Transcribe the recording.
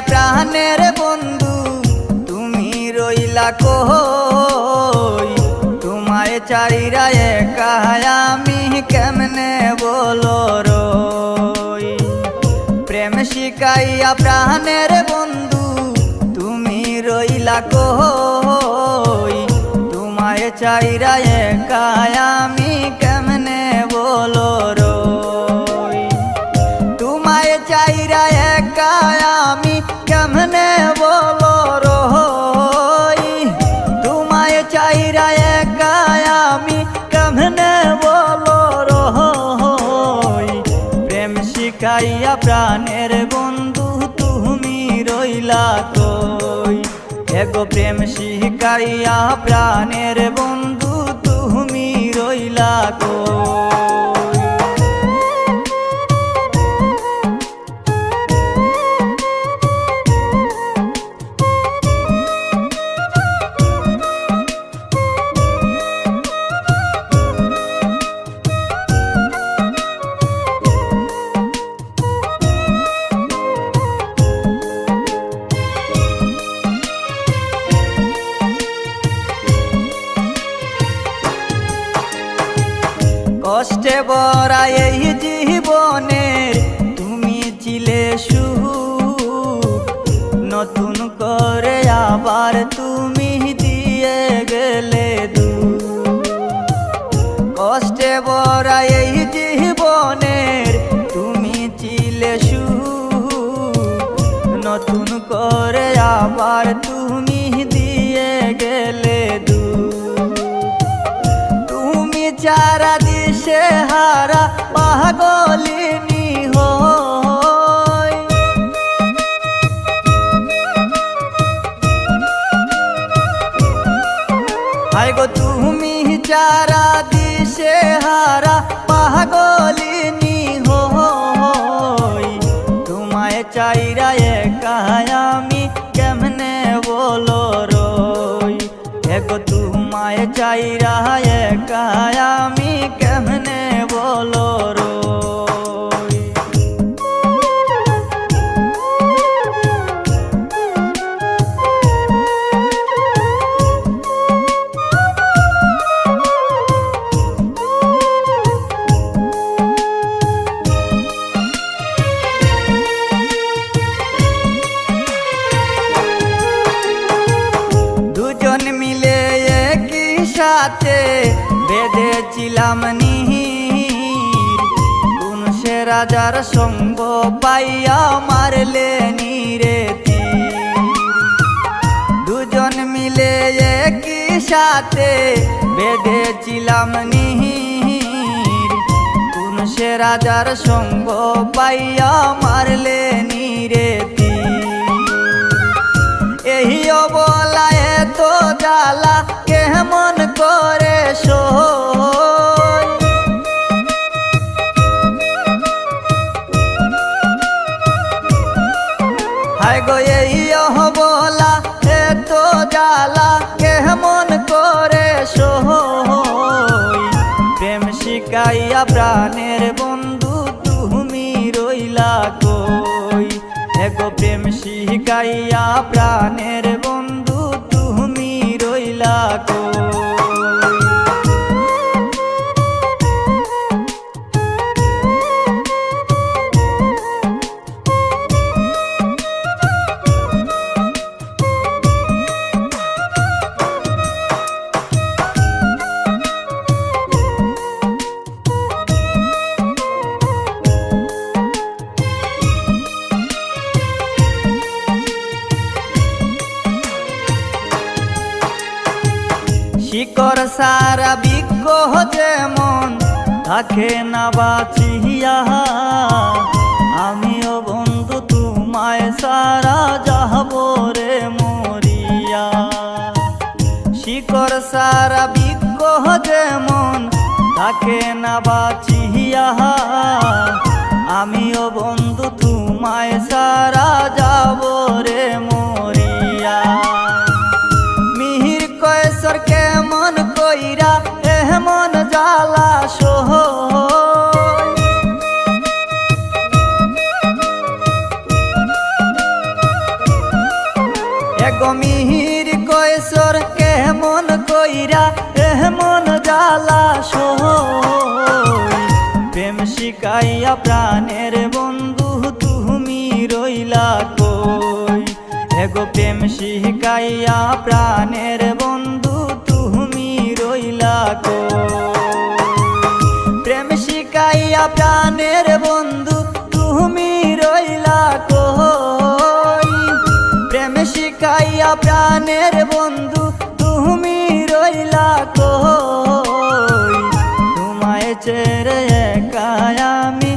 প্রাণের বন্ধু, তুমি রইলা কই? তোমায় চাইরা একা আমি কেমনে বলো রই? প্রেম শিকাইয়া প্রাণের বন্ধু, তুমি রইলা কই? তোমায় চাইরা একা আমি কেমনে বলো রই? শিখাইয়া প্রাণের বন্ধু তুমি রইলা কই? এগো প্রেম শিখাইয়া প্রাণের বন্ধু তুমি রইলা কই? কষ্টে বরা এই জীবনের তুমি ছিলে সুখ। নতুন করে আবার তুমি দিয়ে গেলে দু কষ্টে বরা এই জীবনের তুমি ছিলে সুখ। নতুন করে আবার তুমি পাগলিনী হই হাই গো তুমি চারা দিশে হারা পাগলিনী হই তোমায় চাইরা সাথে বেঁধেছিলাম নিহির কোন সে রাজার সঙ্গ পাইয়া মারলে নিরে। দুজন মিলে একই সাথে বেঁধেছিলাম নিহির কোন সে রাজার সঙ্গ পাইয়া মারলে নিরে করে প্রেম শিকাইয়া প্রাণের বন্ধু তুমি রইলা কই? এগো প্রেম শিকাইয়া প্রাণের বন্ধু তুমি রইলা কই? সারা বিগ্রহ যেমন থাকে না বাঁচিয়া, আমিও বন্ধু তোমায় সারা যাহব রে মরিয়া। শিকর সারা বিগ্রহ যেমন থাকে না বাঁচিয়া, আমিও বন্ধু তোমায় সারা যাব রে মরিয়া। গমিহির কয়সর কেমন কইরা এমন জালা সহ প্রেম শিকাইয়া প্রাণের বন্ধু তুমি রইলা কই? এগো প্রেম শিকাইয়া প্রাণের প্রাণের বন্ধু তুমি রইলা কই? তোমায় চেরে একা আমি